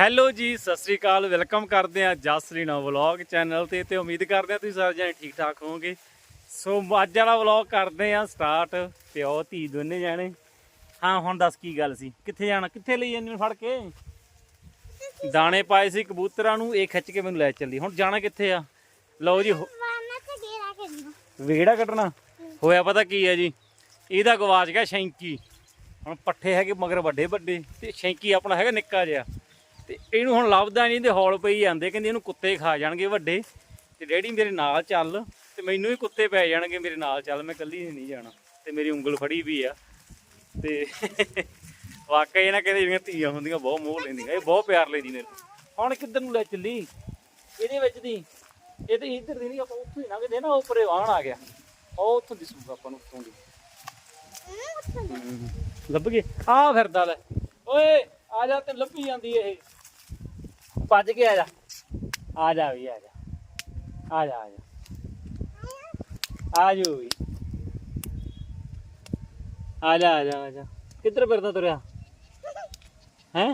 Hello ਜੀ, ਸਤਿ ਸ੍ਰੀ ਅਕਾਲ, welcome ਕਰਦੇ ਆ ਜਸਲੀਨਾ ਵਲੌਗ ਚੈਨਲ ਤੇ ਤੇ ਉਮੀਦ ਕਰਦੇ ਆ ਤੁਸੀਂ ਸਾਰੇ ਜਣੇ ਠੀਕ ਠਾਕ ਹੋਵੋਗੇ। ਸੋ ਅੱਜ ਵਾਲਾ ਵਲੌਗ ਕਰਦੇ ਆ ਸਟਾਰਟ ਪਿਓ ਧੀ ਦੋਨੇ ਜਾਣੇ। ਹਾਂ, ਹੁਣ ਦੱਸ ਕੀ ਗੱਲ ਸੀ? ਕਿੱਥੇ ਜਾਣਾ? ਕਿੱਥੇ ਲਈ ਜਾਂਦੇ ਨੂੰ ਫੜ ਕੇ? ਦਾਣੇ ਪਾਏ ਸੀ ਕਬੂਤਰਾਂ ਨੂੰ, ਇਹ ਖਿੱਚ ਕੇ ਮੈਨੂੰ ਲੈ ਚੱਲੀ। ਹੁਣ ਜਾਣਾ ਕਿੱਥੇ ਆ? ਲਓ ਜੀ, ਹੋ- ਮਾਰਨਾ ਵਿਹੜਾ ਕੱਢਣਾ? ਹੋਇਆ ਪਤਾ ਕੀ ਹੈ ਜੀ? ਇਹਦਾ ਗਵਾਚ ਗਿਆ ਸ਼ੈਂਕੀ। ਹੁਣ ਪੱਠੇ ਹੈਗੇ ਮਗਰ ਵੱਡੇ ਵੱਡੇ ਤੇ ਸ਼ੈਂਕੀ ਆਪਣਾ ਹੈਗਾ ਨਿੱਕਾ ਜਿਹਾ। ਤੇ ਇਹਨੂੰ ਹੁਣ ਲੱਭਦਾ ਨਹੀਂ ਇਹਦੇ ਹੌਲ ਪਈ ਜਾਂਦੇ ਕਹਿੰਦੇ ਇਹਨੂੰ ਕੁੱਤੇ ਖਾ ਜਾਣਗੇ ਵੱਡੇ। ਤੇ ਡੈਡੀ ਮੇਰੇ ਨਾਲ ਚੱਲ ਤੇ ਮੈਨੂੰ ਵੀ ਕੁੱਤੇ ਪੈ ਜਾਣਗੇ ਮੇਰੇ ਨਾਲ ਚੱਲ ਮੈਂ ਇਕੱਲੀ ਨਹੀਂ ਜਾਣਾ ਤੇ ਮੇਰੀ ਉਂਗਲ ਫੜੀ ਵੀ ਆ। ਤੇ ਵਾਕਈ ਇਹਨਾਂ ਕਹਿੰਦੇ ਜਿਹੜੀਆਂ ਧੀਆਂ ਹੁੰਦੀਆਂ ਬਹੁਤ ਮੋਹ ਲੈਂਦੀਆਂ ਇਹ ਬਹੁਤ ਪਿਆਰ ਲੈਂਦੀ ਨੇ ਹੁਣ ਕਿੱਧਰ ਨੂੰ ਲੈ ਚੱਲੀ? ਇਹਦੇ ਵਿੱਚ ਦੀ ਇਹ ਤੇ ਇੱਧਰ ਦੀ ਨਹੀਂ ਆਪਾਂ ਉੱਥੋਂ ਹੀ ਲੰਘਦੇ ਨਾ ਉਹ ਪਰੇ ਵਾਹਣ ਆ ਗਿਆ। ਉਹ ਉੱਥੋਂ ਦਿਸੂਗਾ ਆਪਾਂ ਨੂੰ ਉੱਥੋਂ ਦੀ? ਲੱਭ ਗਏ? ਆ ਫਿਰਦਾ ਲੈ। ਓਏ ਆ ਜਾ ਤੇ ਲੱਭੀ ਜਾਂਦੀ ਇਹ। ਭੱਜ ਕੇ ਆ ਜਾ ਆ ਜਾ ਵੀ ਆ ਜਾ ਆ ਜਾ ਆ ਜਾ ਆ ਜੋ ਵੀ ਆ ਜਾ ਆ ਜਾ ਆ ਜਾ ਕਿੱਧਰ ਫਿਰਦਾ ਤੁਰਿਆ ਹੈ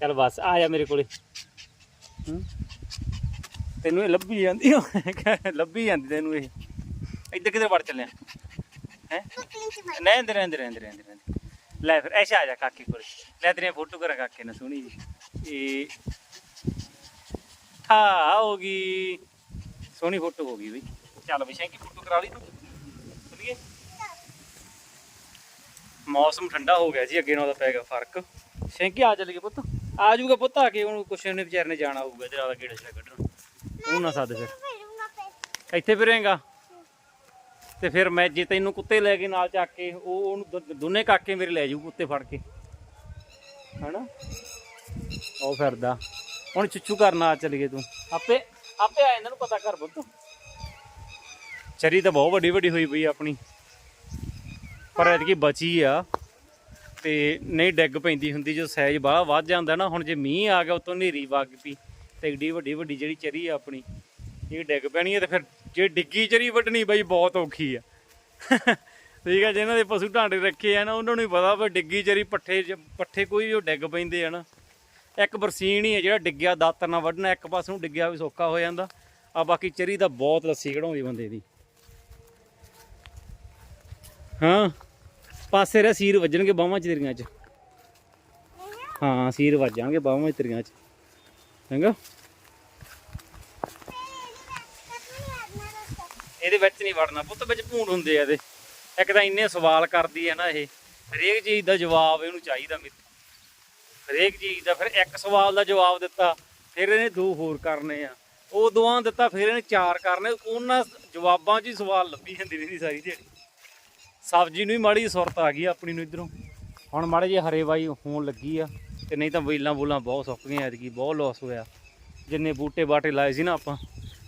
ਚੱਲ ਬਸ ਆ ਜਾ ਮੇਰੇ ਕੋਲੇ? ਤੈਨੂੰ ਇਹ ਲੱਭੀ ਜਾਂਦੀ। ਲੱਭੀ ਜਾਂਦੀ ਤੈਨੂੰ ਇਹ ਇੱਧਰ ਕਿੱਧਰ ਵੜ ਚੱਲਿਆ ਹੈ ਨਹੀਂ ਅੰਦਰ ਅੰਦਰ ਅੰਦਰ ਅੰਦਰ ਲੈ ਫਿਰ ਐਸਾ ਆ ਜਾ ਕਾਕੇ ਕੋਲ। ਲੈ ਤੇਰੀਆਂ ਫੋਟੋ ਕਰਾਂ ਕਾਕੇ ਨਾਲ ਸੋਹਣੀ ਜੀ ਇਹ ਹਾਂ ਹੋ ਗਈ। ਸੋਹਣੀ ਫੋਟੋ ਹੋ ਗਈ ਬਈ। ਚੱਲ ਬਈ ਸ਼ੈਂਕੀ ਫੋਟੋ ਕਰਾ ਲਈ ਤੂੰ। ਚਲੀਏ। ਮੌਸਮ ਠੰਡਾ ਹੋ ਗਿਆ ਜੀ ਅੱਗੇ ਨਾਲੋਂ ਪੈ ਗਿਆ ਫ਼ਰਕ। ਸ਼ੈਂਕੀ ਆ ਚੱਲੀਏ ਪੁੱਤ। ਆ ਜਾਊਗਾ ਪੁੱਤ ਆ ਕੇ ਉਹਨੂੰ ਕੁਛ ਨੇ ਵਿਚਾਰੇ ਨੇ ਜਾਣਾ ਹੋਊਗਾ ਇਧਰ ਆਦਾ ਗੇੜਾ ਛੜਾ ਕੱਢਣ। ਉਹ ਨਾ ਸੱਦ ਫਿਰ। ਇੱਥੇ ਫਿਰੇਗਾ। ਤੇ ਫਿਰ ਮੈਂ ਜੇ ਤੈਨੂੰ ਕੁੱਤੇ ਲੈ ਕੇ ਨਾਲ ਚੱਕ ਕੇ ਉਹ ਉਹਨੂੰ ਦੋਨੇ ਕਾਕੇ ਮੇਰੇ ਲੈ ਜਾਊ ਕੁੱਤੇ ਫੜ ਕੇ। ਹਨਾ? ਉਹ ਫਿਰਦਾ। ਹੁਣ ਚੁੱਚੂ ਕਰਨ ਆ ਚਲੀਏ ਤੂੰ। ਆਪੇ ਆਪੇ ਆ ਇਹਨਾਂ ਨੂੰ ਪਤਾ ਕਰ ਬੁੱਤ ਚਰੀ ਤਾਂ ਬਹੁਤ ਵੱਡੀ ਵੱਡੀ ਹੋਈ ਪਈ ਆਪਣੀ। ਪਰ ਐਤਕੀ ਬਚੀ ਆ। ਤੇ ਨਹੀਂ ਡਿੱਗ ਪੈਂਦੀ ਹੁੰਦੀ ਜੋ ਸਾਈਜ਼ ਬਾਹਲਾ ਵੱਧ ਜਾਂਦਾ ਨਾ ਹੁਣ ਜੇ ਮੀਂਹ ਆ ਗਿਆ ਉਤੋਂ ਹਨੇਰੀ ਵਗ ਪਈ। ਤੇ ਏਡੀ ਵੱਡੀ ਵੱਡੀ ਜਿਹੜੀ ਚਰੀ ਆ ਆਪਣੀ ਇਹ ਡਿੱਗ ਪੈਣੀ ਹੈ ਤੇ ਫਿਰ ਜੇ ਡਿੱਗੀ ਚਰੀ ਵੱਢਣੀ ਬਈ, ਬਹੁਤ ਔਖੀ ਆ। ਠੀਕ ਆ, ਜਿਹਨਾਂ ਦੇ ਪਸ਼ੂ ਢਾਂਡੇ ਰੱਖੇ ਆ ਨਾ, ਉਹਨਾਂ ਨੂੰ ਹੀ ਪਤਾ ਵੀ ਡਿੱਗੀ ਚਰੀ ਪੱਠੇ ਪੱਠੇ ਕੋਈ ਵੀ ਉਹ ਡਿੱਗ ਪੈਂਦੇ ਆ ਨਾ। ਇੱਕ ਬਰਸੀਨ ਹੀ ਹੈ ਜਿਹੜਾ ਡਿੱਗਿਆ ਦਾਤਰ ਨਾਲ ਵੱਢਣਾ, ਇੱਕ ਪਾਸੇ ਨੂੰ ਡਿੱਗਿਆ ਵੀ ਸੌਖਾ ਹੋ ਜਾਂਦਾ। ਆ ਬਾਕੀ ਚਰੀ ਤਾਂ ਬਹੁਤ ਲੱਸੀ ਕਢਾਉਂਦੀ ਬੰਦੇ ਦੀ। ਹਾਂ, ਪਾਸੇ ਰੇ ਸੀਰ ਵੱਜਣਗੇ ਬਾਹਾਂ ਚ ਤੇਰੀਆਂ ਚ। ਹਾਂ, ਸੀਰ ਵੱਜਾਂਗੇ ਬਾਹਾਂ ਚ ਤੇਰੀਆਂ ਚ। ਚੰਗਾ। ਇਹਦੇ ਵਿੱਚ ਨਹੀਂ ਵੜਨਾ। ਪੁੱਤ ਵਿੱਚ ਭੂੰਡ ਹੁੰਦੇ ਆ ਇਹਦੇ। ਇੱਕ ਤਾਂ ਇੰਨੇ ਸਵਾਲ ਕਰਦੀ ਹੈ ਨਾ ਇਹ। ਹਰੇਕ ਚੀਜ਼ ਦਾ ਜਵਾਬ ਇਹਨੂੰ ਚਾਹੀਦਾ ਮਿੱਤ। ਹਰੇਕ ਚੀਜ਼ ਦਾ, ਫਿਰ ਇੱਕ ਸਵਾਲ ਦਾ ਜਵਾਬ ਦਿੱਤਾ, ਫਿਰ ਇਹਨੇ ਦੋ ਹੋਰ ਕਰਨੇ ਆ। ਉਹ ਦੋਆਂ ਦਿੱਤਾ, ਫਿਰ ਇਹਨੇ ਚਾਰ ਕਰਨੇ। ਉਹਨਾਂ ਜਵਾਬਾਂ 'ਚ ਹੀ ਸਵਾਲ ਲੱਭੀ ਜਾਂਦੀ ਰਹਿੰਦੀ ਸਾਰੀ ਦਿਹਾੜੀ। ਸਬਜ਼ੀ ਨੂੰ ਵੀ ਮਾੜੀ ਸੁਰਤ ਆ ਗਈ ਆ ਆਪਣੀ ਨੂੰ ਇਧਰੋਂ। ਹੁਣ ਮਾੜੇ ਜਿਹੇ ਹਰੇਵਾਈ ਹੋਣ ਲੱਗੀ ਆ, ਤੇ ਨਹੀਂ ਤਾਂ ਵੇਲਾਂ ਬੋਲਾਂ ਬਹੁਤ ਸੁੱਕ ਗਈਆਂ ਐਤਕੀ, ਬਹੁਤ ਲਾਸ ਹੋਇਆ। ਜਿੰਨੇ ਬੂਟੇ ਬਾਟੇ ਲਾਏ ਸੀ ਨਾ ਆਪਾਂ।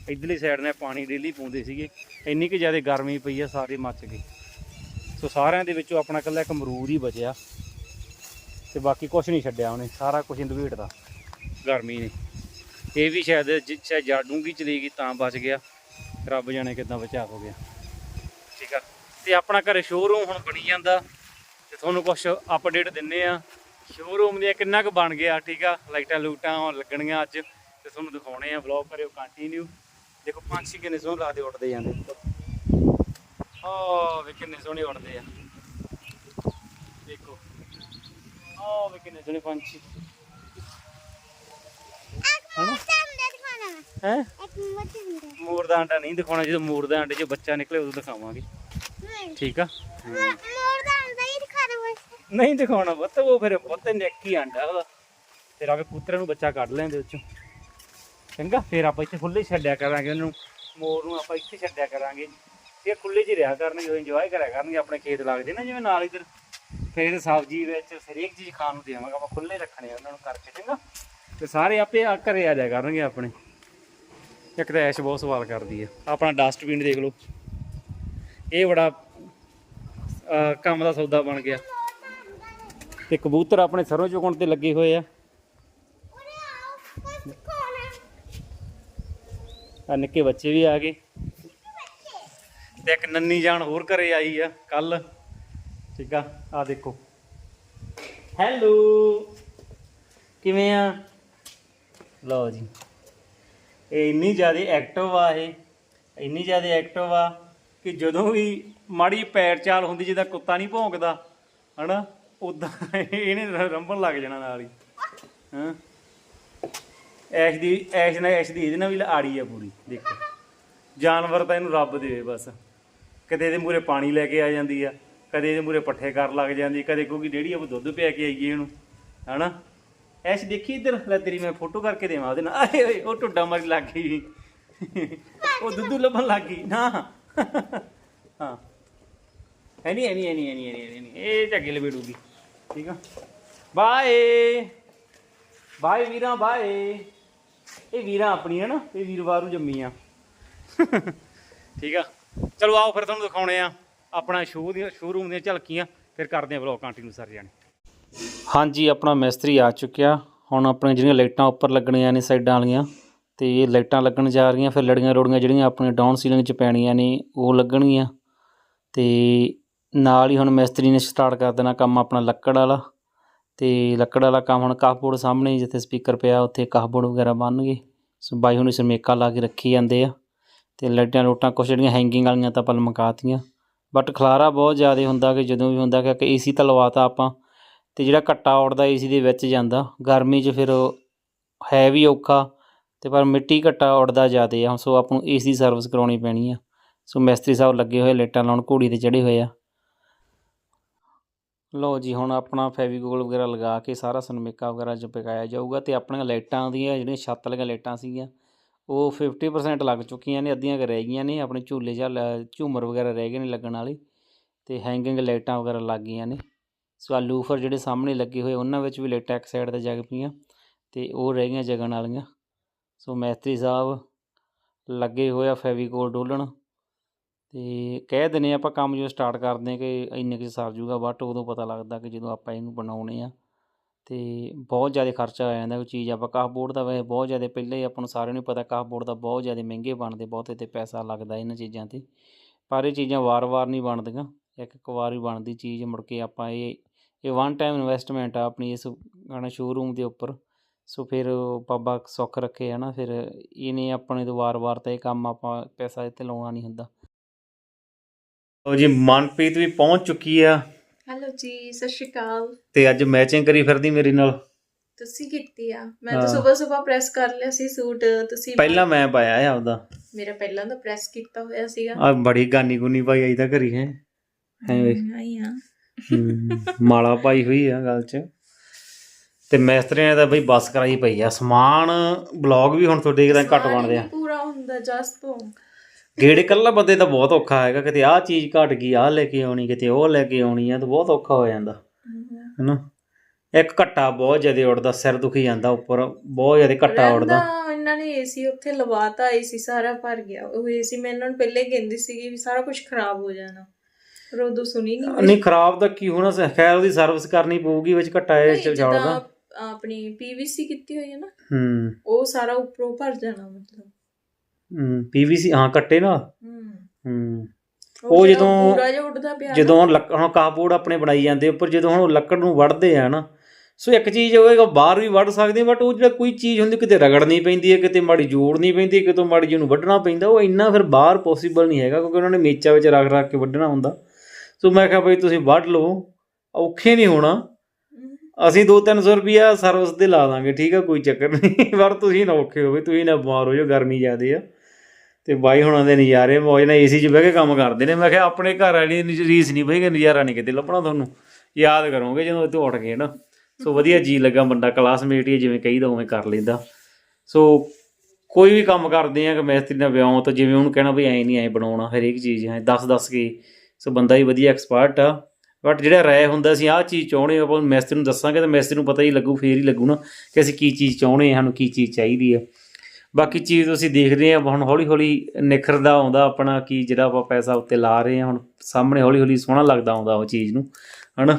ਇਧਰਲੀ ਸਾਈਡ ਨੇ ਪਾਣੀ ਡੇਲੀ ਪਾਉਂਦੇ ਸੀਗੇ, ਇੰਨੀ ਕਿ ਜ਼ਿਆਦਾ ਗਰਮੀ ਪਈ ਆ, ਸਾਰੇ ਮੱਚ ਗਏ। ਸੋ ਸਾਰਿਆਂ ਦੇ ਵਿੱਚੋਂ ਆਪਣਾ ਇਕੱਲਾ ਇੱਕ ਅਮਰੂਦ ਹੀ ਬਚਿਆ। ਤੇ ਬਾਕੀ ਕੁਝ ਨਹੀਂ ਛੱਡਿਆ ਉਹਨੇ, ਸਾਰਾ ਕੁਝ ਇੰਦਵੀੜਦਾ ਗਰਮੀ ਨੇ। ਇਹ ਵੀ ਸ਼ਾਇਦ ਜਿੱਚਾ ਜਾਡੂੰਗੀ ਚਲੀ ਗਈ ਤਾਂ ਬਚ ਗਿਆ। ਰੱਬ ਜਾਣੇ ਕਿਦਾਂ ਬਚਾ ਹੋ ਗਿਆ। ਠੀਕ ਆ। ਤੇ ਆਪਣਾ ਘਰੇ ਸ਼ੋਰੂਮ ਹੁਣ ਬਣੀ ਜਾਂਦਾ। ਤੇ ਤੁਹਾਨੂੰ ਕੁਝ ਅਪਡੇਟ ਦਿੰਨੇ ਆ। ਸ਼ੋਰੂਮ ਦੀਆਂ ਕਿੰਨਾ ਕੁ ਬਣ ਗਿਆ, ਠੀਕ ਆ। ਲਾਈਟਾਂ ਲੂਟਾਂ ਲੱਗਣੀਆਂ ਅੱਜ। ਤੇ ਤੁਹਾਨੂੰ ਦਿਖਾਉਣੇ ਆ ਵਲੌਗ ਕਰਿਓ ਕੰਟੀਨਿਊ ਦੇਖੋ ਪੰਛੀ ਕਿੰਨੇ ਸੋਹਣੇ ਲੱਗਦੇ ਉੱਡਦੇ ਜਾਂਦੇ। ਆ ਵੇ ਕਿੰਨੇ ਸੋਹਣੇ ਉੱਡਦੇ ਆ। ਦੇਖੋ। ਆ ਵੇ ਕਿੰਨੇ ਸੋਹਣੇ ਪੰਛੀ। ਹੈ? ਮੋਰ ਦਾ ਆਂਡਾ ਨਹੀਂ ਦਿਖਾਉਣਾ ਜਦੋਂ ਮੋਰ ਦਾ ਆਂਡੇ 'ਚ ਬੱਚਾ ਨਿਕਲੇ ਉਦੋਂ ਦਿਖਾਵਾਂਗੇ। ਠੀਕ ਆ? ਨਹੀਂ ਦਿਖਾਉਣਾ ਪੁੱਤ ਉਹ ਫਿਰ ਪੁੱਤ ਨੇਕੀ ਆਂਡਾ ਉਹਦਾ ਫਿਰ ਆਪੇ ਪੁੱਤਰਾਂ ਨੂੰ ਬੱਚਾ ਕੱਢ ਲੈਂਦੇ ਉੱਚੋਂ ਚੰਗਾ, ਫਿਰ ਆਪਾਂ ਇੱਥੇ ਖੁੱਲੇ ਛੱਡਿਆ ਕਰਾਂਗੇ ਉਹਨੂੰ। ਮੋਰ ਨੂੰ ਆਪਾਂ ਇੱਥੇ ਛੱਡਿਆ ਕਰਾਂਗੇ। ਇਹ ਖੁੱਲੇ 'ਚ ਰਿਹਾ ਕਰਨਗੇ, ਉਹ ਇੰਜੋਏ ਕਰਿਆ ਕਰਨਗੇ, ਆਪਣੇ ਖੇਤ ਲੱਗਦੇ ਨਾ ਜਿਵੇਂ ਨਾਲ ਇਧਰ। ਫਿਰ ਸਬਜ਼ੀ ਵਿੱਚ ਹਰੇਕ ਚੀਜ਼ ਖਾਣ ਨੂੰ ਦੇਵਾਂਗੇ, ਆਪਾਂ ਖੁੱਲੇ ਰੱਖਣੇ ਆ ਉਹਨਾਂ ਨੂੰ ਕਰਕੇ, ਚੰਗਾ? ਤੇ ਸਾਰੇ ਆਪੇ ਆ ਘਰੇ ਆ ਜਾਇਆ ਕਰਨਗੇ ਆਪਣੇ। ਇੱਕ ਤਾਂ ਐਸ਼ ਬਹੁਤ ਸਵਾਲ ਕਰਦੀ ਆ। ਆਪਣਾ ਡਸਟਬਿਨ ਦੇਖ ਲਓ। ਇਹ ਬੜਾ ਕੰਮ ਦਾ ਸੌਦਾ ਬਣ ਗਿਆ। ਤੇ ਕਬੂਤਰ ਆਪਣੇ ਸਰੋਂ ਚੁਗਣ ਤੇ ਲੱਗੇ ਹੋਏ ਆ। ਆ ਨਿੱਕੇ ਬੱਚੇ ਵੀ ਆ ਗਏ। ਤੇ ਇੱਕ ਨੰਨੀ ਜਾਨ ਹੋਰ ਘਰੇ ਆਈ ਆ ਕੱਲ। ਠੀਕ ਆ ਆ ਦੇਖੋ। ਹੈਲੋ ਕਿਵੇਂ ਆ? ਲਓ ਜੀ। ਇਹ ਇੰਨੀ ਜ਼ਿਆਦਾ ਐਕਟਿਵ ਆ ਇਹ। ਇੰਨੀ ਜ਼ਿਆਦਾ ਐਕਟਿਵ ਆ ਕਿ ਜਦੋਂ ਵੀ ਮਾੜੀ ਪੈਰ ਚਾਲ ਹੁੰਦੀ, ਜਿਹਦਾ ਕੁੱਤਾ ਨਹੀਂ ਭੌਂਕਦਾ, ਹਨਾ ਉਦਾਂ ਇਹਨੇ ਰ- ਰੰਭਣ ਲੱਗ ਜਾਣਾ ਨਾਲ ਹੀ। ਹਾਂ? ਐਸ਼ ਦੀ, ਐਸ਼ ਨਾਲ ਐਸ਼ ਦੀ ਇਹਦੇ ਨਾਲ ਵੀ ਆੜੀ ਆ ਪੂਰੀ, ਦੇਖੋ। ਜਾਨਵਰ ਤਾਂ ਇਹਨੂੰ ਰੱਬ ਦੇਵੇ ਬਸ। ਕਦੇ ਇਹਦੇ ਮੂਰੇ ਪਾਣੀ ਲੈ ਕੇ ਆ ਜਾਂਦੀ ਆ, ਕਦੇ ਇਹਦੇ ਮੂਰੇ ਪੱਠੇ ਕਰ ਲੱਗ ਜਾਂਦੀ, ਕਦੇ ਕਿਉਂਕਿ ਡੇੜੀ ਆ ਦੁੱਧ ਪਿਆ ਕੇ ਆਈਏ ਇਹਨੂੰ। ਹਨਾ? ਐਸ਼, ਦੇਖੀ ਇੱਧਰ? ਲੈ ਤੇਰੀ ਮੈਂ ਫੋਟੋ ਕਰਕੇ ਦੇਵਾਂ ਉਹਦੇ ਨਾਲ। ਆਏ ਓਏ ਉਹ ਟੁੱਡਾ ਮਾਰੀ ਲੱਗ ਗਈ। ਉਹ ਦੁੱਧੂ ਲੱਭਣ ਲੱਗ ਗਈ। ਨਾ। ਹਾਂ। ਐਨੀ ਐਨੀ ਐਨੀ ਐਨੀ ਐਨੀ ਐਨੀ ਇਹ ਝੱਗੇ ਲਵੇੜੂਗੀ ਠੀਕ ਆ? ਬਾਏ। ਬਾਏ ਵੀਰਾਂ, ਬਾਏ। ਇਹ ਵੀਰਾਂ ਆਪਣੀ ਹੈ ਨਾ ਇਹ ਵੀਰਵਾਰੂ ਜੰਮੀ ਆ ਠੀਕ ਆ। ਚਲੋ ਆਓ ਫਿਰ ਤੁਹਾਨੂੰ ਦਿਖਾਉਣੇ ਆ ਆਪਣਾ ਸ਼ੋਅ ਦੀਆਂ ਸ਼ੋਰੂਮ ਦੀਆਂ ਝਲਕੀਆਂ ਫਿਰ ਕਰਦੇ ਆ ਵਲੌਗ ਕੰਟੀਨਿਊ ਸਰ ਜਾਣੇ। ਹਾਂਜੀ ਆਪਣਾ ਮਿਸਤਰੀ ਆ ਚੁੱਕਿਆ। ਹੁਣ ਆਪਣੇ ਜਿਹੜੀਆਂ ਲਾਈਟਾਂ ਉੱਪਰ ਲੱਗਣੀਆਂ ਨੇ ਸਾਈਡਾਂ ਵਾਲੀਆਂ ਤੇ ਇਹ ਲਾਈਟਾਂ ਲੱਗਣ ਜਾ ਰਹੀਆਂ ਫਿਰ ਲੜੀਆਂ ਰੋੜੀਆਂ ਜਿਹੜੀਆਂ ਆਪਣੇ ਡਾਊਨ ਸੀਲਿੰਗ 'ਚ ਪੈਣੀਆਂ ਨੇ ਉਹ ਲੱਗਣਗੀਆਂ। ਤੇ ਨਾਲ ਹੀ ਹੁਣ ਮਿਸਤਰੀ ਨੇ ਸਟਾਰਟ ਕਰ ਦੇਣਾ ਕੰਮ ਆਪਣਾ ਲੱਕੜ ਵਾਲਾ। ਤੇ ਲੱਕੜ ਵਾਲਾ ਕੰਮ ਹੁਣ ਕਾਫਬੋਰਡ ਸਾਹਮਣੇ ਜਿੱਥੇ ਸਪੀਕਰ ਪਿਆ, ਉੱਥੇ ਕਾਫਬੋਰਡ ਵਗੈਰਾ ਬਣਨਗੇ। ਸੋ ਬਾਈ ਹੁਣ ਸਰਮੇਕਾ ਲਾ ਕੇ ਰੱਖੀ ਜਾਂਦੇ ਆ। ਤੇ ਲਾਈਟਾਂ ਲੋਟਾਂ ਕੁਛ ਜਿਹੜੀਆਂ ਹੈਂਗਿੰਗ ਵਾਲੀਆਂ ਤਾਂ ਆਪਾਂ ਲਮਕਾਤੀਆਂ। ਬਟ ਖਲਾਰਾ ਬਹੁਤ ਜ਼ਿਆਦਾ ਹੁੰਦਾ ਕਿ ਜਦੋਂ ਵੀ ਹੁੰਦਾ ਕਿ ਏਸੀ ਤਾਂ ਲਵਾਤਾ ਆਪਾਂ, ਤੇ ਜਿਹੜਾ ਘੱਟਾ ਉੱਡਦਾ ਏਸੀ ਦੇ ਵਿੱਚ ਜਾਂਦਾ। ਗਰਮੀ 'ਚ ਫਿਰ ਹੈ ਵੀ ਔਖਾ, ਤੇ ਪਰ ਮਿੱਟੀ ਘੱਟਾ ਉੱਡਦਾ ਜ਼ਿਆਦਾ ਆ। ਸੋ ਆਪਾਂ ਨੂੰ ਏਸੀ ਸਰਵਿਸ ਕਰਾਉਣੀ ਪੈਣੀ ਆ। ਸੋ ਮਿਸਤਰੀ ਸਾਹਿਬ ਲੱਗੇ ਹੋਏ ਲਾਈਟਾਂ ਲਾਉਣ, ਘੋੜੀ ਤੇ ਚੜੇ ਹੋਏ ਆ। ਲਓ ਜੀ, ਹੁਣ ਆਪਣਾ ਫੈਵੀਕੋਲ ਵਗੈਰਾ ਲਗਾ ਕੇ ਸਾਰਾ ਸਨਮੇਕਾ ਵਗੈਰਾ ਚਪਕਾਇਆ ਜਾਊਗਾ ਤੇ ਆਪਣੀਆਂ ਲਾਈਟਾਂ ਦੀਆਂ, ਜਿਹੜੀਆਂ ਛੱਤ ਵਾਲੀਆਂ ਲਾਈਟਾਂ ਸੀਗੀਆਂ, ਉਹ 50% ਲੱਗ ਚੁੱਕੀਆਂ ਨੇ, ਅੱਧੀਆਂ ਕੁ ਰਹਿ ਗਈਆਂ ਨੇ, ਆਪਣੇ ਝੂਲੇ ਜਾਂ ਝੂਮਰ ਵਗੈਰਾ ਰਹਿ ਗਏ ਨੇ ਲੱਗਣ ਵਾਲੇ ਤੇ ਹੈਂਗਿੰਗ ਲਾਈਟਾਂ ਵਗੈਰਾ ਲੱਗ ਗਈਆਂ ਨੇ। ਸੋ ਆਹ ਲੂਫਰ ਜਿਹੜੇ ਸਾਹਮਣੇ ਲੱਗੇ ਹੋਏ, ਉਹਨਾਂ ਵਿੱਚ ਵੀ ਲਾਈਟਾਂ ਇੱਕ ਸਾਈਡ ਤੇ ਜਗ ਪਈਆਂ ਤੇ ਉਹ ਰਹਿ ਗਈਆਂ ਜਗਣ ਵਾਲੀਆਂ। ਸੋ ਮੈਸਤਰੀ ਸਾਹਿਬ ਲੱਗੇ ਹੋਏ ਆ ਫੈਵੀਕੋਲ ਡੋਲਣ। ਤੇ ਕਹਿ ਦਿੰਦੇ ਆਪਾਂ ਕੰਮ ਜਦੋਂ ਸਟਾਰਟ ਕਰਦੇ ਹਾਂ ਕਿ ਇੰਨੇ ਕੁ ਸਰ ਜੂਗਾ ਬਟ ਉਦੋਂ ਪਤਾ ਲੱਗਦਾ ਕਿ ਜਦੋਂ ਆਪਾਂ ਇਹਨੂੰ ਬਣਾਉਣੇ ਆ ਤੇ ਬਹੁਤ ਜ਼ਿਆਦਾ ਖਰਚਾ ਆ ਜਾਂਦਾ ਉਹ ਚੀਜ਼, ਆਪਾਂ ਕਾਫਬੋਰਡ ਦਾ ਵੈਸੇ ਬਹੁਤ ਜ਼ਿਆਦਾ ਪਹਿਲਾਂ ਹੀ ਆਪਾਂ ਨੂੰ ਸਾਰਿਆਂ ਨੂੰ ਪਤਾ ਕਾਫਬੋਰਡ ਦਾ ਬਹੁਤ ਜ਼ਿਆਦਾ ਮਹਿੰਗੇ ਬਣਦੇ, ਬਹੁਤ ਤੇ ਪੈਸਾ ਲੱਗਦਾ ਇਹਨਾਂ ਚੀਜ਼ਾਂ ਤੇ, ਪਰ ਇਹ ਚੀਜ਼ਾਂ ਵਾਰ-ਵਾਰ ਨਹੀਂ ਬਣਦੀਆਂ, ਇੱਕ ਇੱਕ ਵਾਰ ਹੀ ਬਣਦੀ ਚੀਜ਼ ਮੁੜ ਕੇ ਆਪਾਂ ਇਹ ਇਹ ਵਨ ਟਾਈਮ ਇਨਵੈਸਟਮੈਂਟ ਆ ਆਪਣੀ ਇਸ ਗਾਣਾ ਸ਼ੋਰੂਮ ਦੇ ਉੱਪਰ, ਸੋ ਫਿਰ ਬਾਬਾ ਸੁੱਖ ਰੱਖੇ ਹੈ ਨਾ ਫਿਰ ਇਹਨੇ ਆਪਣੇ ਤੋਂ ਵਾਰ-ਵਾਰ ਤਾਂ ਇਹ ਕੰਮ ਆਪਾਂ ਪੈਸਾ ਇੱਥੇ ਲਾਉਣਾ ਨਹੀਂ ਹੁੰਦਾ। ਲੋ ਜੀ ਮਨਪ੍ਰੀਤ ਵੀ ਪਹੁੰਚ ਚੁੱਕੀ ਆ। ਹੈਲੋ ਜੀ ਸਤਿ ਸ਼੍ਰੀ ਅਕਾਲ। ਤੇ ਅੱਜ ਮੈਚਿੰਗ ਕਰੀ ਫਿਰਦੀ ਮੇਰੇ ਨਾਲ। ਤੁਸੀਂ ਕੀਤੀ ਆ? ਮੈਂ ਹਾਂ। ਤਾਂ ਸਵੇਰ ਸਵੇਰ ਪ੍ਰੈਸ ਕਰ ਲਿਆ ਸੀ ਸੂਟ ਤੁਸੀਂ ਪਹਿਲਾਂ ਮੈਂ ਪਾਇਆ ਹੈ ਆਪਦਾ। ਮੇਰਾ ਪਹਿਲਾਂ ਤਾਂ ਪ੍ਰੈਸ ਕੀਤਾ ਹੋਇਆ ਸੀਗਾ। ਆ ਬੜੀ ਗਾਨੀ ਗੁਨੀ ਪਾਈ ਆਈ ਤਾਂ ਘਰੀ ਹੈ? ਹੈ ਵੇ। ਆਈ ਆ। ਹਮ, ਮਾਲਾ ਪਾਈ ਹੋਈ ਆ ਗੱਲ 'ਚ। ਤੇ ਮੈਸਤਰੀਆਂ ਦਾ ਬਈ ਬੱਸ ਕਰਾਈ ਪਈ ਆ। ਸਮਾਨ ਬਲੌਗ ਵੀ ਹੁਣ ਤੁਹਾਡੇ ਕਿਦਾਂ ਘੱਟ ਬਣਦੇ ਆ। ਨਹੀਂ ਪੂਰਾ ਹੁੰਦਾ ਜਸ ਤੋਂ ਗੇੜ ਇਕੱਲਾ ਬੰਦੇ ਤਾਂ ਬਹੁਤ ਔਖਾ ਹੈਗਾ ਕਿਤੇ ਆਹ ਚੀਜ਼ ਘਟ ਗਈ ਆਹ ਲੈ ਕੇ ਆਉਣੀ ਕਿਤੇ ਉਹ ਲੈ ਕੇ ਆਉਣੀ ਆ ਤਾਂ ਬਹੁਤ ਔਖਾ ਹੋ ਜਾਂਦਾ ਹੈਨਾ? ਇੱਕ ਘੱਟਾ ਬਹੁਤ ਜ਼ਿਆਦਾ ਉੱਡਦਾ ਸਿਰ ਦੁਖੀ ਜਾਂਦਾ ਉੱਪਰ ਬਹੁਤ ਜ਼ਿਆਦਾ ਘੱਟਾ ਉੱਡਦਾ। ਰਹਿੰਦਾ ਇਹਨਾਂ ਨੇ ਏਸੀ ਉੱਥੇ ਲਵਾਤਾ ਏਸੀ ਸਾਰਾ ਭਰ ਗਿਆ ਉਹ ਏਸੀ ਮੈਂ ਇਹਨਾਂ ਨੂੰ ਪਹਿਲੇ ਕਹਿੰਦੀ ਸੀਗੀ ਵੀ ਸਾਰਾ ਕੁਝ ਖਰਾਬ ਹੋ ਜਾਣਾ ਪਰ ਉਦੋਂ ਸੁਣੀ ਨਹੀਂ ਨਹੀਂ ਖਰਾਬ ਤਾਂ ਕੀ ਹੋਣਾ ਸੀ? ਖੈਰ ਉਹਦੀ ਸਰਵਿਸ ਕਰਨੀ ਪਊਗੀ ਵਿੱਚ ਘੱਟਾ ਇਹ ਨਹੀਂ, ਚ ਜਿੱਦਾਂ ਜੜਦਾ। ਆਪਣੀ ਪੀਵੀਸੀ ਕੀਤੀ ਹੋਈ ਹੈ ਨਾ ਹੂੰ। ਉਹ ਸਾਰਾ ਉੱਪਰੋਂ ਭਰ ਜਾਣਾ ਮਤਲਬ। ਹੂੰ ਪੀਵੀਸੀ ਹਾਂ ਕੱਟੇ ਨਾਲ ਹੂੰ। ਉਹ ਉਹ ਜਿਹੜਾ ਜਦੋਂ- ਪੂਰਾ ਜਿਹਾ ਉੱਡਦਾ ਪਿਆ ਨਾ, ਜਦੋਂ ਲੱਕ ਹੁਣ ਕਾਪਬੋਰਡ ਆਪਣੇ ਬਣਾਈ ਜਾਂਦੇ ਉੱਪਰ ਜਦੋਂ ਹੁਣ ਉਹ ਲੱਕੜ ਨੂੰ ਵੜਦੇ ਆ ਨਾ ਸੋ ਇੱਕ ਚੀਜ਼ ਹੋਏਗਾ ਬਾਹਰ ਵੀ ਵੜ ਸਕਦੇ ਬਟ ਉਹ ਜਿਹੜਾ ਕੋਈ ਚੀਜ਼ ਹੁੰਦੀ ਕਿਤੇ ਰਗੜਨੀ ਪੈਂਦੀ ਹੈ ਕਿਤੇ ਮਾੜੀ ਜੋੜਨੀ ਪੈਂਦੀ ਹੈ ਕਿਤੋਂ ਮਾੜੀ ਜਿਹੀ ਨੂੰ ਵੱਢਣਾ ਪੈਂਦਾ ਉਹ ਇੰਨਾ ਫਿਰ ਬਾਹਰ ਪੋਸੀਬਲ ਨਹੀਂ ਹੈਗਾ ਕਿਉਂਕਿ ਉਹਨਾਂ ਨੇ ਮੇਚਾ ਵਿੱਚ ਰੱਖ ਰੱਖ ਕੇ ਵੱਢਣਾ ਹੁੰਦਾ। ਸੋ ਮੈਂ ਕਿਹਾ ਬਈ ਤੁਸੀਂ ਵੱਢ ਲਓ ਔਖੇ ਨਹੀਂ ਹੋਣਾ। ਹਮ, ਅਸੀਂ 2-300 ਰੁਪਿਆ ਸਰਵਿਸ ਦੇ ਲਾ ਦਾਂਗੇ ਠੀਕ ਆ ਕੋਈ ਚੱਕਰ ਨਹੀਂ। ਪਰ ਤੁਸੀਂ ਨਾ ਔਖੇ ਹੋਵੇ ਤੁਸੀਂ ਨਾ ਬਿਮਾਰ ਹੋ ਜਾਓ ਗਰਮੀ ਜ਼ਿਆਦੇ ਆ। ਤੇ ਬਾਈ ਹੁਣਾਂ ਦੇ ਨਜ਼ਾਰੇ ਮੌਜ ਨਾਲ ਏਸੀ 'ਚ ਬਹਿ ਕੇ ਕੰਮ ਕਰਦੇ ਨੇ। ਮੈਂ ਕਿਹਾ ਆਪਣੇ ਘਰ ਵਾਲੀ ਰੀਸ ਨਹੀਂ ਬਈ ਕਿ ਨਜ਼ਾਰਾ ਨਹੀਂ ਕਿਤੇ ਲੱਭਣਾ ਤੁਹਾਨੂੰ। ਯਾਦ ਕਰੋਗੇ ਜਦੋਂ ਇੱਥੋਂ ਉੱਠ ਗਏ ਨਾ। ਸੋ ਵਧੀਆ ਜੀ ਲੱਗਾ ਬੰਦਾ ਕਲਾਸਮੇਟ ਹੀ ਜਿਵੇਂ ਕਹੀਦਾ ਉਵੇਂ ਕਰ ਲੈਂਦਾ। ਸੋ ਕੋਈ ਵੀ ਕੰਮ ਕਰਦੇ ਆ ਕਿ ਮੈਸਤਰੀ ਨਾਲ ਵਿਆਹ ਤਾਂ ਜਿਵੇਂ ਉਹਨੂੰ ਕਹਿਣਾ ਵੀ ਐ ਨਹੀਂ ਐ ਬਣਾਉਣਾ ਹਰੇਕ ਚੀਜ਼ ਐ ਦੱਸ ਦੱਸ ਕੇ। ਸੋ ਬੰਦਾ ਹੀ ਵਧੀਆ ਐਕਸਪਰਟ ਆ। ਬਟ ਜਿਹੜਾ ਰਾਏ ਹੁੰਦਾ ਸੀ ਆਹ ਚੀਜ਼ ਚਾਹੁੰਦੇ ਆਪਾਂ ਮੈਸਤਰੀ ਨੂੰ ਦੱਸਾਂਗੇ ਤਾਂ ਮੈਸਤਰੀ ਨੂੰ ਪਤਾ ਹੀ ਲੱਗੂ ਫੇਰ ਹੀ ਲੱਗੂ ਨਾ ਕਿ ਅਸੀਂ ਕੀ ਚੀਜ਼ ਚਾਹੁੰਦੇ ਹਾਂ ਸਾਨੂੰ ਕੀ ਚੀਜ਼ ਚਾਹੀਦੀ ਆ। ਬਾਕੀ ਚੀਜ਼ ਤੁਸੀਂ ਦੇਖ ਰਹੇ ਆ ਹੁਣ ਹੌਲੀ ਹੌਲੀ ਨਿਖਰਦਾ ਆਉਂਦਾ ਆਪਣਾ ਕੀ ਜਿਹੜਾ ਆਪਾਂ ਪੈਸਾ ਉੱਤੇ ਲਾ ਰਹੇ ਆ ਹੁਣ ਸਾਹਮਣੇ ਹੌਲੀ ਹੌਲੀ ਸੋਹਣਾ ਲੱਗਦਾ ਆਉਂਦਾ ਉਹ ਚੀਜ਼ ਨੂੰ ਹਨਾ?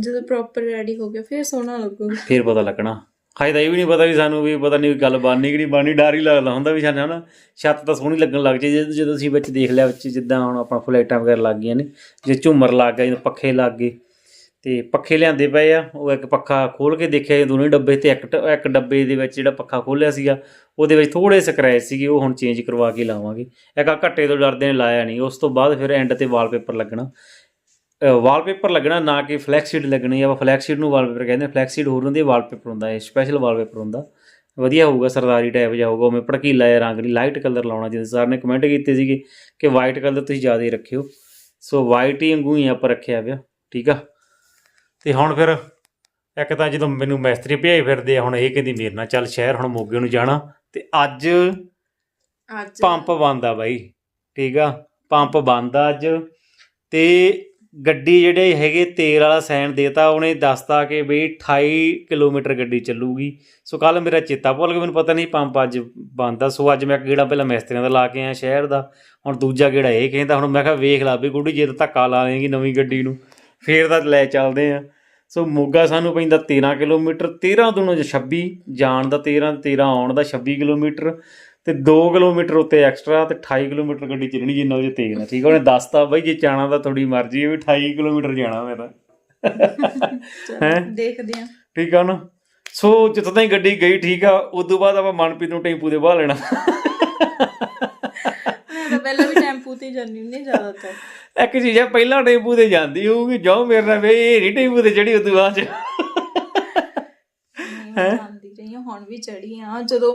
ਜਦੋਂ ਪ੍ਰੋਪਰ ਰੈਡੀ ਹੋ ਗਿਆ ਫਿਰ ਸੋਹਣਾ ਲੱਗੂਗਾ। ਫੇਰ ਪਤਾ ਲੱਗਣਾ। ਹਾਏ ਤਾਂ ਇਹ ਵੀ ਨਹੀਂ ਪਤਾ ਵੀ ਸਾਨੂੰ ਵੀ ਪਤਾ ਨਹੀਂ ਗੱਲ ਬਣਨੀ ਕਿ ਨਹੀਂ ਬਣਨੀ ਡਰ ਹੀ ਲੱਗਦਾ ਹੁੰਦਾ ਵੀ ਸਾਨੂੰ ਹਨਾ? ਛੱਤ ਤਾਂ ਸੋਹਣੀ ਲੱਗਣ ਲੱਗ ਜੇ ਜਦੋਂ- ਜਦੋਂ ਅਸੀਂ ਵਿੱਚ ਦੇਖ ਲਿਆ ਵਿੱਚ ਜਿੱਦਾਂ ਹੁਣ ਆਪਾਂ ਫਲਾਈਟਾਂ ਵਗੈਰਾ ਲੱਗ ਗਈਆਂ ਨੇ ਜੇ ਝੂਮਰ ਲੱਗ ਗਿਆ ਜਦੋਂ ਪੱਖੇ ਲੱਗ ਗਏ ਤੇ ਪੱਖੇ ਲਿਆਂਦੇ ਪਏ ਆ। ਉਹ ਇੱਕ ਪੱਖਾ ਖੋਲ ਕੇ ਦੇਖਿਆ ਇਹ ਦੋਨੇ ਡੱਬੇ ਤੇ ਇੱਕ ਟ- ਇੱਕ ਡੱਬੇ ਦੇ ਵਿੱਚ ਜਿਹੜਾ ਪੱਖਾ ਖੋਲਿਆ ਸੀਗਾ, ਉਹਦੇ ਵਿੱਚ ਥੋੜੇ ਸਕ੍ਰੈਚ ਸੀਗੇ, ਉਹ ਹੁਣ ਚੇਂਜ ਕਰਵਾ ਕੇ ਲਾਵਾਂਗੇ। ਇੱਕ ਆ ਘੱਟੇ ਤੋਂ ਡਰਦੇ ਨੇ, ਲਾਇਆ ਨਹੀਂ। ਉਸ ਤੋਂ ਬਾਅਦ ਫਿਰ ਐਂਡ ਤੇ ਵਾਲਪੇਪਰ ਲੱਗਣਾ। ਵਾਲਪੇਪਰ ਲੱਗਣਾ, ਨਾ ਕਿ ਫਲੈਕਸ ਸ਼ੀਟ ਲੱਗਣੀ। ਆਪਾਂ ਫਲੈਕਸ ਨੂੰ ਵਾਲਪੇਪਰ ਕਹਿੰਦੇ ਫਲੈਕਸ ਹੋਰ ਹੁੰਦੀ ਹੈ ਵਾਲਪੇਪਰ ਹੁੰਦਾ ਹੈ ਸਪੈਸ਼ਲ ਵਾਲਪੇਪਰ ਹੁੰਦਾ। ਵਧੀਆ ਹੋਊਗਾ, ਸਰਦਾਰੀ ਟਾਈਪ ਜਿਹਾ ਹੋਊਗਾ। ਉਵੇਂ ਭੜਕੀਲਾ ਜਿਹਾ ਰੰਗ ਨਹੀਂ ਲਾਈਟ ਕਲਰ ਲਾਉਣਾ ਜਿਵੇਂ ਸਰ ਨੇ ਕਮੈਂਟ ਕੀਤੇ ਸੀਗੇ ਕਿ ਵਾਈਟ ਕਲਰ ਤੁਸੀਂ ਜ਼ਿਆਦਾ ਹੀ ਰੱਖਿਓ। ਸੋ ਵਾਈਟ ਹੀ ਵਾਂਗੂ ਹੀ ਆਪਾਂ ਰੱਖਿਆ ਪਿਆ। ਠੀਕ ਆ? ਤੇ ਹੁਣ ਫਿਰ ਇੱਕ ਤਾਂ ਜਦੋਂ ਮੈਨੂੰ ਮੈਸਤਰੀ ਭਜਾਈ ਫਿਰਦੇ ਆ ਹੁਣ ਇਹ ਕਹਿੰਦੀ ਮੇਰੇ ਨਾਲ ਚੱਲ ਸ਼ਹਿਰ ਹੁਣ ਮੋਗੇ ਨੂੰ ਜਾਣਾ ਤੇ ਅੱਜ ਅੱਜ ਪੰਪ ਬੰਦ ਆ ਬਾਈ ਠੀਕ ਆ ਪੰਪ ਬੰਦ ਆ ਅੱਜ ਤੇ ਗੱਡੀ ਜਿਹੜੇ ਹੈਗੇ ਤੇਲ ਵਾਲਾ ਸਾਈਨ ਦੇਤਾ ਉਹਨੇ ਦੱਸਤਾ ਕਿ ਬਈ 28 ਕਿਲੋਮੀਟਰ ਗੱਡੀ ਚੱਲੂਗੀ। ਸੋ ਕੱਲ ਮੇਰਾ ਚੇਤਾ ਭੁੱਲ ਗਿਆ ਮੈਨੂੰ ਪਤਾ ਨਹੀਂ ਪੰਪ ਅੱਜ ਬੰਦ ਆ ਸੋ ਅੱਜ ਮੈਂ ਇੱਕ ਗੇੜਾ ਪਹਿਲਾਂ ਮਿਸਤਰੀਆਂ ਦਾ ਲਾ ਕੇ ਆਇਆ ਸ਼ਹਿਰ ਦਾ ਹੁਣ ਦੂਜਾ ਗੇੜਾ ਇਹ ਕਹਿੰਦਾ ਹੁਣ ਮੈਂ ਕਿਹਾ ਵੇਖ ਲਾ ਵੀ ਗੁੱਡੀ ਜੇ ਤਾਂ ਧੱਕਾ ਲਾ ਲੇਗੀ ਨਵੀਂ ਗੱਡੀ ਨੂੰ। ਫੇਰ ਤਾਂ ਲੈ ਚੱਲਦੇ ਆ। ਸੋ ਮੋਗਾ ਸਾਨੂੰ ਪੈਂਦਾ 13 ਕਿਲੋਮੀਟਰ 13 ਤੋਂ 26 ਜਾਣ ਦਾ 13 13 ਆਉਣ ਦਾ 26 ਕਿਲੋਮੀਟਰ ਤੇ 2 ਕਿਲੋਮੀਟਰ ਉੱਤੇ ਐਕਸਟਰਾ ਤੇ 28 ਕਿਲੋਮੀਟਰ ਗੱਡੀ ਚੱਲਣੀ ਜਿੰਨਾ ਉਹਦੇ ਤੇਲ ਆ। ਠੀਕ ਆ ਉਹਨੇ ਦੱਸਤਾ ਬਈ ਜੇ ਜਾਣਾ ਤਾਂ ਤੁਹਾਡੀ ਮਰਜ਼ੀ ਹੈ ਵੀ 28 ਕਿਲੋਮੀਟਰ ਜਾਣਾ ਮੈਂ ਤਾਂ। ਚਲੋ, ਹੈਂ? ਦੇਖਦੇ ਆ। ਠੀਕ ਆ ਨਾ? ਸੋ ਜਿੱਥੋਂ ਤਾਈਂ ਗੱਡੀ ਗਈ ਠੀਕ ਆ ਉਸ ਤੋਂ ਬਾਅਦ ਆਪਾਂ ਮਨਪ੍ਰੀਤ ਨੂੰ ਟੈਂਪੂ ਦੇ ਬਾਹ ਲੈਣਾ। ਪਹਿਲਾਂ ਵੀ ਟੈਂਪੂ ਤੇ ਜਾਂਦੀ ਹੁੰਦੀ ਜ਼ਿਆਦਾਤਰ। ਇੱਕ ਚੀਜ਼ ਆ ਪਹਿਲਾਂ ਟੈਂਪੂ ਤੇ ਜਾਂਦੀ ਹੋਊਗੀ ਜਾਓ ਮੇਰੇ ਨਾਲ ਵੇ ਇਹ ਨਹੀਂ ਟੈਂਪੂ ਤੇ ਚੜੀ ਤੋਂ ਬਾਅਦ ਚ। ਰਹੀ ਹਾਂ? ਹੁਣ ਵੀ ਚੜੀ ਆ ਜਦੋਂ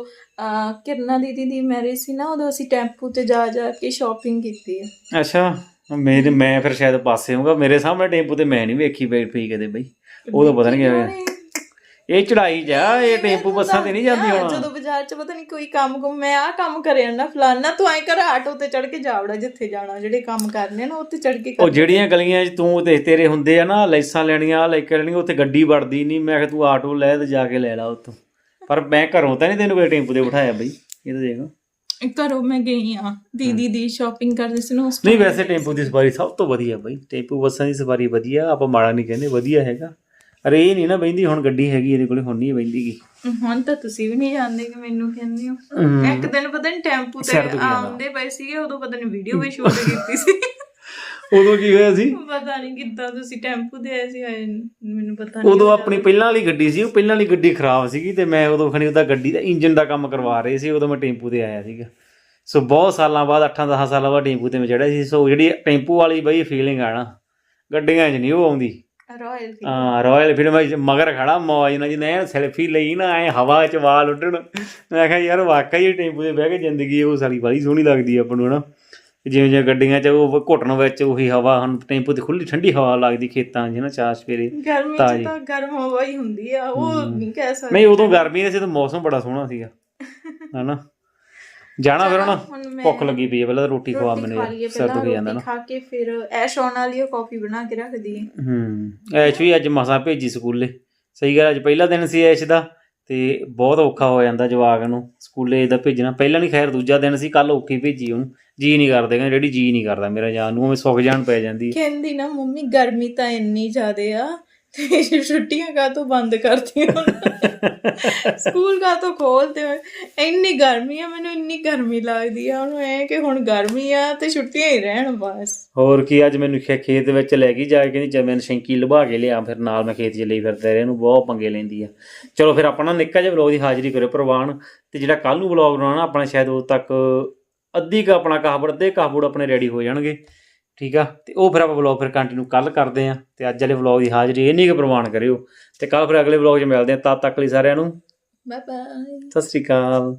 ਕਿਰਨਾ ਦੀਦੀ ਦੀ ਮੈਰਿਜ ਸੀ ਨਾ ਉਦੋਂ ਅਸੀਂ ਟੈਂਪੂ ਤੇ ਜਾ ਜਾ ਕੇ ਸ਼ਾਪਿੰਗ ਕੀਤੀ ਹੈ ਅੱਛਾ ਮੇਰੇ ਮੈਂ ਫਿਰ ਸ਼ਾਇਦ ਪਾਸੇ ਹੋਊਗਾ ਮੇਰੇ ਸਾਹਮਣੇ ਟੈਂਪੂ ਤੇ ਮੈਂ ਨਹੀਂ ਵੇਖੀ ਬੈਠ ਪਈ ਕਦੇ ਬਈ। ਉਦੋਂ ਪਤਾ ਨਹੀਂ ਕਿਵੇਂ। ਇਹ ਚੜਾਈ ਜਾ ਇਹ ਟੈਂਪੂ ਬੱਸਾਂ ਤੇ ਨਹੀਂ ਜਾਂਦੀ ਹੁਣ। ਜਦੋਂ ਬਾਜ਼ਾਰ 'ਚ ਪਤਾ ਨਹੀਂ ਕੋਈ ਕੰਮ ਕੁਮ ਮੈਂ ਆਹ ਕੰਮ ਕਰਿਆ ਨਾ ਫਲਾਨਾ ਤੂੰ ਐ ਕਰ ਆਟੋ ਤੇ ਚੜ ਕੇ ਜਾਵੜਾ ਜਿੱਥੇ ਜਾਣਾ ਜਿਹੜੇ ਕੰਮ ਕਰਨੇ ਨਾ ਉੱਥੇ ਚੜ ਕੇ ਉਹ ਜਿਹੜੀਆਂ ਗਲੀਆਂ 'ਚ ਤੂੰ ਤੇ ਤੇਰੇ ਹੁੰਦੇ ਆ ਨਾ ਲੈਸਾਂ ਲੈਣੀਆਂ ਲੈ ਕੇ ਲੈਣੀਆਂ ਉੱਥੇ ਗੱਡੀ ਵੜਦੀ ਨਹੀਂ। ਮੈਂ ਕਿਹਾ ਤੂੰ ਆਟੋ ਲੈ ਤੇ ਜਾ ਕੇ ਲੈ ਲਾ ਉੱਥੋਂ। ਪਰ ਮੈਂ ਘਰੋਂ ਤਾਂ ਨਹੀਂ ਤੈਨੂੰ ਕੋਈ ਟੈਂਪੂ ਤੇ ਬਿਠਾਇਆ ਬਈ। ਇਹ ਤਾਂ ਦੇਖ। ਘਰੋਂ ਮੈਂ ਗਈ ਆ ਦੀਦੀ ਦੀ ਸ਼ਾਪਿੰਗ ਕਰਦੀ ਸੀ ਨਾ ਉਸ ਨਹੀਂ ਵੈਸੇ ਟੈਂਪੂ ਦੀ ਸਵਾਰੀ ਸਭ ਤੋਂ ਵਧੀਆ ਬਈ। ਟੈਂਪੂ ਬੱਸਾਂ ਦੀ ਸਵਾਰੀ ਵਧੀਆ ਆਪਾਂ ਮਾੜਾ ਨਹੀਂ ਕਹਿੰਦੇ ਵਧੀਆ ਹੈਗਾ। ਅਰੇ ਇਹ ਨਹੀਂ ਨਾ ਬੈਂਦੀ ਹੁਣ ਗੱਡੀ ਹੈਗੀ ਇਹਦੇ ਕੋਲੇ ਹੁਣ ਨਹੀਂ ਬੈਂਦੀਗੀ ਹੁਣ ਤਾਂ ਤੁਸੀਂ ਵੀ ਨਹੀਂ ਜਾਣਦੇ ਕਿ ਮੈਨੂੰ ਕਹਿੰਦੇ ਹੋ। ਇੱਕ ਦਿਨ ਪਤਾ ਨਹੀਂ ਟੈਂਪੂ ਤੇ। ਆਉਂਦੇ ਪਏ ਸੀਗੇ ਉਦੋਂ ਪਤਾ ਨਹੀਂ ਵੀਡੀਓ ਵੀ ਸ਼ੂਟ ਕੀਤੀ ਸੀ। ਉਦੋਂ ਕੀ ਹੋਇਆ ਸੀ? ਪਤਾ ਨਹੀਂ ਕਿੱਦਾਂ ਤੁਸੀਂ ਟੈਂਪੂ ਤੇ ਆਏ ਸੀ ਮੈਨੂੰ ਪਤਾ ਨਹੀਂ ਉਦੋਂ ਆਪਣੀ ਪਹਿਲਾਂ ਵਾਲੀ ਗੱਡੀ ਸੀ ਉਹ ਪਹਿਲਾਂ ਵਾਲੀ ਗੱਡੀ ਖਰਾਬ ਸੀਗੀ ਤੇ ਮੈਂ ਉਦੋਂ ਖਣੀ ਉਹਦਾ ਗੱਡੀ ਦਾ ਇੰਜਨ ਦਾ ਕੰਮ ਕਰਵਾ ਰਹੇ ਸੀ ਉਦੋਂ ਮੈਂ ਟੈਂਪੂ ਤੇ ਆਇਆ ਸੀਗਾ। ਸੋ ਬਹੁਤ ਸਾਲਾਂ ਬਾਅਦ 8-10 ਸਾਲਾਂ ਬਾਅਦ ਟੈਂਪੂ ਤੇ ਮੈਂ ਚੜਿਆ ਸੀ ਸੋ ਜਿਹੜੀ ਟੈਂਪੂ ਵਾਲੀ ਬਈ ਫੀਲਿੰਗ ਆ ਨਾ ਗੱਡੀਆਂ 'ਚ ਨਹੀਂ ਉਹ ਆਉਂਦੀ। ਰਾਇਲ ਹਾਂ ਰਾਇਲ ਫਿਰ ਮੈਂ ਮਗਰ ਖੜਾ ਮੌਜ ਨਾਲ ਜਿਹਨੇ ਸੈਲਫੀ ਲਈ ਨਾ ਐ ਹਵਾ 'ਚ ਵਾਲ ਉੱਡਣ ਮੈਂ ਕਿਹਾ ਯਾਰ ਵਾਕਈ ਟੈਂਪੂ ਤੇ ਬਹਿ ਕੇ ਜ਼ਿੰਦਗੀ ਉਹ ਸਾਲੀ ਬੜੀ ਸੋਹਣੀ ਲੱਗਦੀ ਆਪਾਂ ਨੂੰ ਹਨਾ ਜਿਵੇਂ ਜਿਵੇਂ ਗੱਡੀਆਂ 'ਚ ਉਹ ਘੁੱਟਣ ਵਿੱਚ ਉਹੀ ਹਵਾ ਹੁਣ ਟੈਂਪੂ ਤੇ ਖੁੱਲੀ ਠੰਡੀ ਹਵਾ ਲੱਗਦੀ ਖੇਤਾਂ 'ਚ ਨਾ ਚਾਰ ਸਵੇਰੇ ਗਰਮੀ। ਚ ਤਾਂ ਗਰਮ ਹਵਾ ਹੀ ਹੁੰਦੀ ਆ ਉਹ ਨਹੀਂ ਕਹਿ ਸਕਦੇ ਨਹੀਂ ਉਦੋਂ ਗਰਮੀ ਸੀ ਤੇ ਮੌਸਮ ਬੜਾ ਸੋਹਣਾ ਸੀਗਾ ਹਨਾ ਜਾਣਾ ਫਿਰ ਹੁਣ। ਹੁਣ ਮੈਂ ਭੁੱਖ ਲੱਗੀ ਪਈ ਹੈ ਪਹਿਲਾਂ ਤਾਂ ਰੋਟੀ ਖਵਾ ਰੋਟੀ ਮੈਨੂੰ ਖਾ ਲਈਏ ਯਾਰ, ਸਿਰ ਪਹਿਲਾਂ ਦੁਖੀ ਜਾਂਦਾ ਰੋਟੀ ਨਾ। ਖਾ ਕੇ ਫਿਰ ਐਸ਼ ਆਉਣ ਵਾਲੀ ਉਹ ਕਾਫੀ ਬਣਾ ਕੇ ਰੱਖਦੀ ਹੈ। ਹੂੰ ਐਸ਼ ਵੀ ਅੱਜ ਮਸਾਂ ਭੇਜੀ ਸਕੂਲੇ। ਸਹੀ ਗੱਲ ਅੱਜ ਪਹਿਲਾ ਦਿਨ ਸੀ ਐਸ਼ ਦਾ ਤੇ ਬਹੁਤ ਔਖਾ ਹੋ ਜਾਂਦਾ ਜਵਾਕ ਨੂੰ ਸਕੂਲੇ ਦਾ ਭੇਜਣਾ। ਪਹਿਲਾਂ ਨਹੀਂ ਖੈਰ ਦੂਜਾ ਦਿਨ ਸੀ ਕੱਲ ਔਖੀ ਭੇਜੀ ਉਹਨੂੰ। ਜੀ ਨਹੀਂ ਕਰਦੇ ਕਹਿੰਦੇ ਜਿਹੜੀ ਜੀ ਨਹੀਂ ਕਰਦਾ ਮੇਰਾ ਜਾਨ ਨੂੰ ਉਵੇਂ ਸੁੱਕ ਜਾਣ ਪੈ ਜਾਂਦੀ ਹੈ। ਕਹਿੰਦੀ ਨਾ ਮੰਮੀ ਗਰਮੀ ਤਾਂ ਇੰਨੀ ਜ਼ਿਆਦੇ ਆ ਤੇ ਛੁੱਟੀਆਂ ਕਾ ਤੋਂ ਬੰਦ ਕਰਤੀਆਂ? ਸਕੂਲ ਕਾ ਤੋਂ ਖੋਲਦੇ ਇੰਨੀ ਗਰਮੀ ਆ, ਮੈਨੂੰ ਇੰਨੀ ਗਰਮੀ ਲੱਗਦੀ ਆ। ਉਹਨੂੰ ਐ ਕਿ ਹੁਣ ਗਰਮੀ ਆ ਤੇ ਛੁੱਟੀਆਂ ਹੀ ਰਹਿਣ ਬਸ। ਹੋਰ ਕੀ, ਅੱਜ ਮੈਨੂੰ ਖੇਤ ਵਿੱਚ ਲੈ ਗਈ ਜਾ ਕੇ, ਕਹਿੰਦੀ ਚੱਲ ਸ਼ੈਂਕੀ ਲਵਾ ਕੇ ਲਿਆ, ਫਿਰ ਨਾਲ ਮੈਂ ਖੇਤ 'ਚ ਲਈ ਫਿਰਦਾ ਰਿਹਾ ਇਹਨੂੰ ਬਹੁਤ ਪੰਗੇ ਲੈਂਦੀ ਆ। ਚਲੋ ਫਿਰ ਆਪਣਾ ਨਿੱਕਾ ਜਿਹਾ ਵਲੌਗ ਦੀ ਹਾਜ਼ਰੀ ਕਰਿਓ ਪ੍ਰਵਾਨ, ਤੇ ਜਿਹੜਾ ਕੱਲ ਨੂੰ ਵਲੌਗ ਬਣਾਉਣਾ, ਆਪਣਾ ਸ਼ਾਇਦ ਉਦੋਂ ਤੱਕ ਅੱਧੀ ਕ ਆਪਣਾ ਕਾਹਬੜ ਅੱਧੇ ਕਾਹਬੜ ਆਪਣੇ ਰੈਡੀ ਹੋ ਜਾਣਗੇ। ਠੀਕ ਆ? ਤੇ ਉਹ ਫਿਰ ਆਪਾਂ ਵਲੌਗ ਫਿਰ ਕੰਟੀਨਿਊ ਕੱਲ ਕਰਦੇ ਆ। ਤੇ ਅੱਜ ਵਾਲੇ ਵਲੌਗ ਦੀ ਹਾਜ਼ਰੀ ਇੰਨੀ ਕੁ ਪ੍ਰਵਾਨ ਕਰਿਓ। ਤੇ ਕੱਲ ਫਿਰ ਅਗਲੇ ਵਲੌਗ 'ਚ ਮਿਲਦੇ ਆ। ਤਦ ਤੱਕ ਲਈ ਸਾਰਿਆਂ ਨੂੰ ਬਾਏ ਬਾਏ ਸਤਿ ਸ਼੍ਰੀ ਅਕਾਲ।